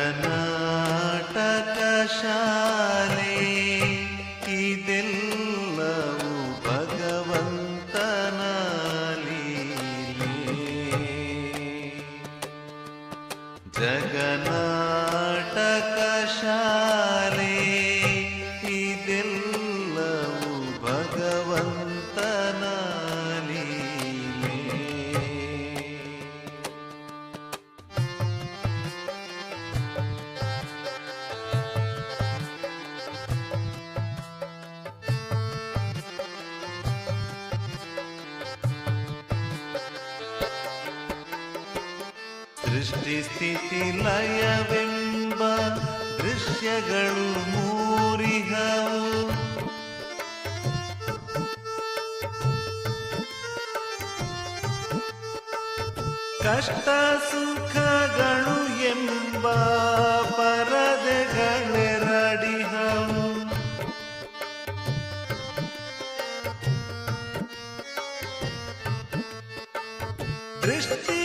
Jana. ಸೃಷ್ಟಿಸ್ಥಿತಿ ಲಯವೆಂಬ ದೃಶ್ಯಗಳು ಮೂರಿಹವು ಕಷ್ಟ ಸುಖಗಳು ಎಂಬ ಪರದೆಗಳೆರಡಿಹವು ದೃಷ್ಟಿ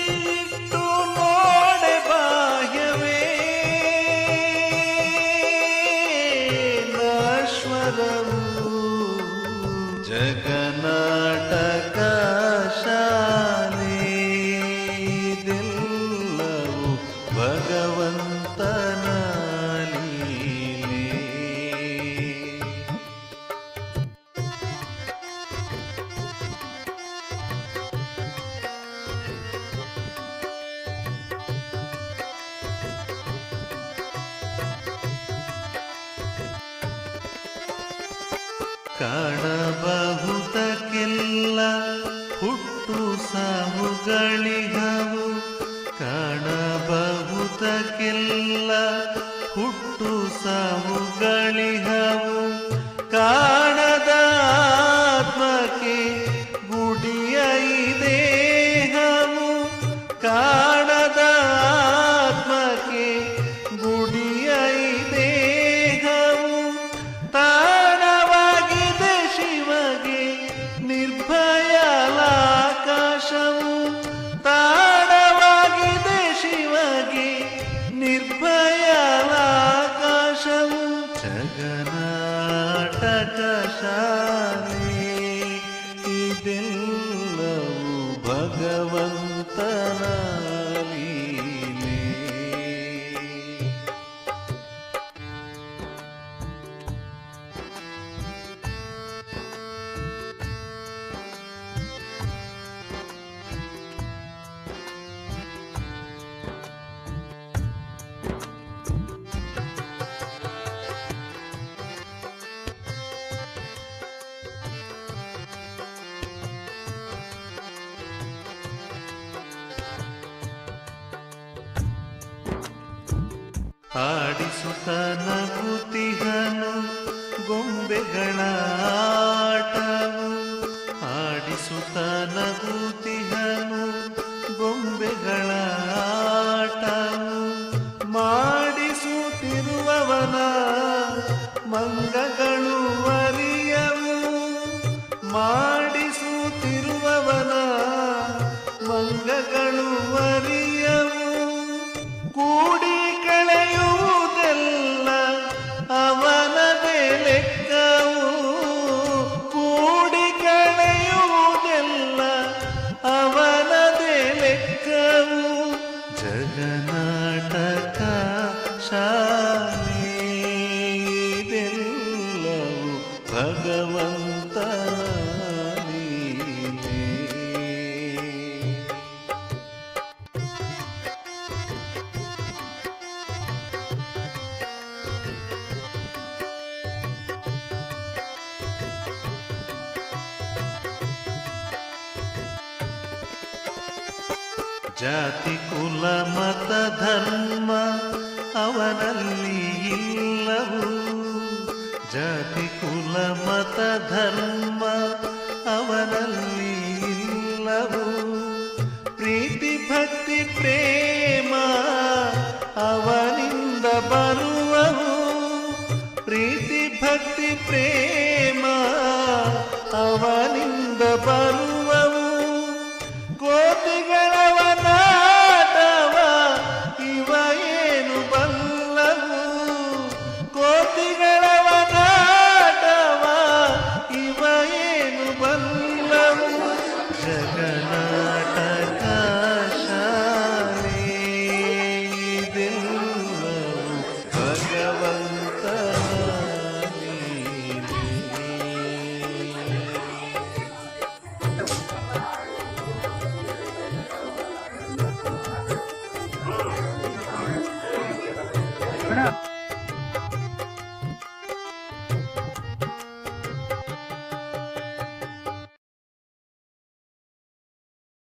ಕಾಣಬಹುದಕ್ಕೆಲ್ಲ ಹುಟ್ಟು ಸಾವುಗಳಿಗವು ಕಾಣಬಹುದಕ್ಕೆಲ್ಲ ಹುಟ್ಟು ಸಾವುಗಳಿಗವು ಕಾ ಆಡಿಸುತ್ತ ನಗುತಿಹನು ಗೊಂಬೆಗಳಾಟವು ಆಡಿಸುತ್ತ ನಗುತಿಹನು ಗೊಂಬೆಗಳಾಟವು ಮಾಡಿಸುತ್ತಿರುವವನ ಮಂಗಗಳು ಅರಿಯವು. ಮಾಡಿಸುತ್ತಿರುವವನ ಮಂಗಗಳು ശരണ ಜಾತಿ ಕುಲ ಮತ ಧರ್ಮ ಅವನಲ್ಲಿ ಇಲ್ಲವು ಜಾತಿ ಕುಲ ಮತ ಧರ್ಮ ಅವನಲ್ಲಿ ಇಲ್ಲವು ಪ್ರೀತಿ ಭಕ್ತಿ ಪ್ರೇಮ ಅವನಿಂದ ಬರುವವು ಪ್ರೀತಿ ಭಕ್ತಿ ಪ್ರೇಮ ಅವನಿಂದ ಬರುವವು ಕೋತಿಗಳ